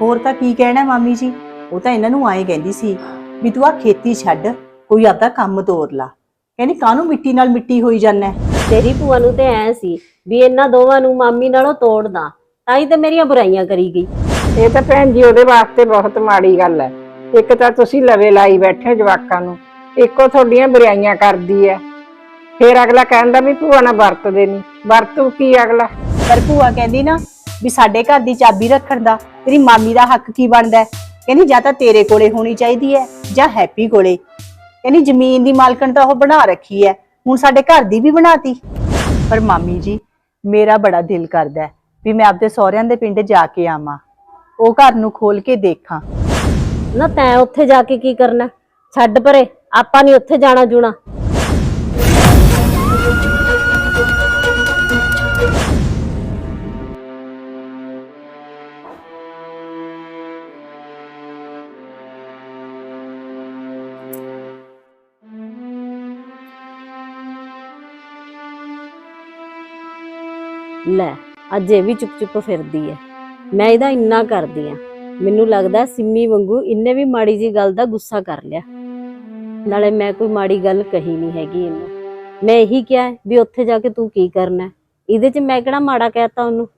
ਹੋਰ ਤਾਂ ਕੀ ਕਹਿਣਾ ਮਾਮੀ ਜੀ? ਉਹ ਤਾਂ ਇਹਨਾਂ ਨੂੰ ਆਏ ਕਹਿੰਦੀ ਸੀ ਵੀ ਤੂੰ ਆ ਖੇਤੀ ਛੱਡ ਕੋਈ ਆਪਦਾ ਕੰਮ ਤੋਰ ਲਾ। ਕਹਿੰਦੀ ਕਾਹਨੂੰ ਮਿੱਟੀ ਨਾਲ ਮਿੱਟੀ ਹੋਈ ਜਾਂਦਾ ਤੇਰੀ ਭੂਆ ਨੂੰ ਤੇ ਐ ਸੀ ਵੀ ਇਹਨਾਂ ਦੋਵਾਂ ਨੂੰ ਮਾਮੀ ਨਾਲੋਂ ਤੋੜਦਾ ਤਾਂ ਹੀ ਤੇ ਮੇਰੀਆਂ ਬੁਰਾਈਆਂ ਕਰੀ ਗਈ। ਇਹ ਤਾਂ ਭੈਣ ਜੀ ਉਹਦੇ ਵਾਸਤੇ ਬਹੁਤ ਮਾੜੀ ਗੱਲ ਹੈ। ਇੱਕ ਤਾਂ ਤੁਸੀਂ ਲਵੇ ਲਾਈ ਬੈਠੇ ਹੋ ਜਵਾਕਾਂ ਨੂੰ। ਇੱਕੋ ਤੁਹਾਡੀਆਂ ਬੁਰਾਈਆਂ ਕਰਦੀ ਹੈ। ਫਿਰ ਅਗਲਾ ਕਹਿੰਦਾ ਵੀ ਭੂਆ ਨਾਲ ਵਰਤਦੇ ਨਹੀਂ ਵਰਤੂ ਕੀ ਅਗਲਾ? ਪਰ ਭੂਆ ਕਹਿੰਦੀ ਨਾ ਵੀ ਸਾਡੇ ਘਰ ਦੀ ਚਾਬੀ ਰੱਖਣ ਦਾ, ਤੇਰੀ ਮਾਮੀ ਦਾ ਹੱਕ ਕੀ ਬਣਦਾ ਹੈ? ਕਹਿੰਦੀ, ਜਾਂ ਤਾਂ ਤੇਰੇ ਕੋਲੇ ਹੋਣੀ ਚਾਹੀਦੀ ਹੈ, ਜਾਂ ਹੈਪੀ ਕੋਲੇ। ਕਹਿੰਦੀ, ਜ਼ਮੀਨ ਦੀ ਮਾਲਕਣ ਤਾਂ ਉਹ ਬਣਾ ਰੱਖੀ ਹੈ, ਹੁਣ ਸਾਡੇ ਘਰ ਦੀ ਵੀ ਬਣਾਤੀ। ਪਰ ਮਾਮੀ ਜੀ, ਮੇਰਾ ਬੜਾ ਦਿਲ ਕਰਦਾ ਹੈ ਵੀ ਮੈਂ ਆਪਦੇ ਸਹੁਰਿਆਂ ਦੇ ਪਿੰਡ ਜਾ ਕੇ ਆਵਾਂ। ਉਹ ਘਰ ਨੂੰ ਖੋਲ ਕੇ ਦੇਖਾਂ। ਨਾ ਤੈਂ ਉੱਥੇ ਜਾ ਕੇ ਕੀ ਕਰਨਾ? ਛੱਡ ਪਰੇ, ਆਪਾਂ ਨਹੀਂ ਉੱਥੇ ਜਾਣਾ ਜੂਣਾ ਲੈ, ਅੱਜ ਇਹ ਵੀ ਚੁੱਪ ਚੁੱਪ ਫਿਰਦੀ ਐ। ਮੈਂ ਇਹਦਾ ਇੰਨਾ ਕਰਦੀ ਆ। ਮੈਨੂੰ ਲੱਗਦਾ ਸਿੰਮੀ ਵਾਂਗੂ ਇਹਨੇ ਵੀ ਮਾੜੀ ਜੀ ਗੱਲ ਦਾ ਗੁੱਸਾ ਕਰ ਲਿਆ। ਨਾਲੇ ਮੈਂ ਕੋਈ ਮਾੜੀ ਗੱਲ ਕਹੀ ਨਹੀਂ ਹੈਗੀ ਇਹਨੂੰ। ਮੈਂ ਇਹੀ ਕਿਹਾ ਵੀ ਉੱਥੇ ਜਾ ਕੇ ਤੂੰ ਕੀ ਕਰਨਾ? ਇਹਦੇ 'ਚ ਮੈਂ ਕਿਹੜਾ ਮਾੜਾ ਕਹਿਤਾ ਉਹਨੂੰ?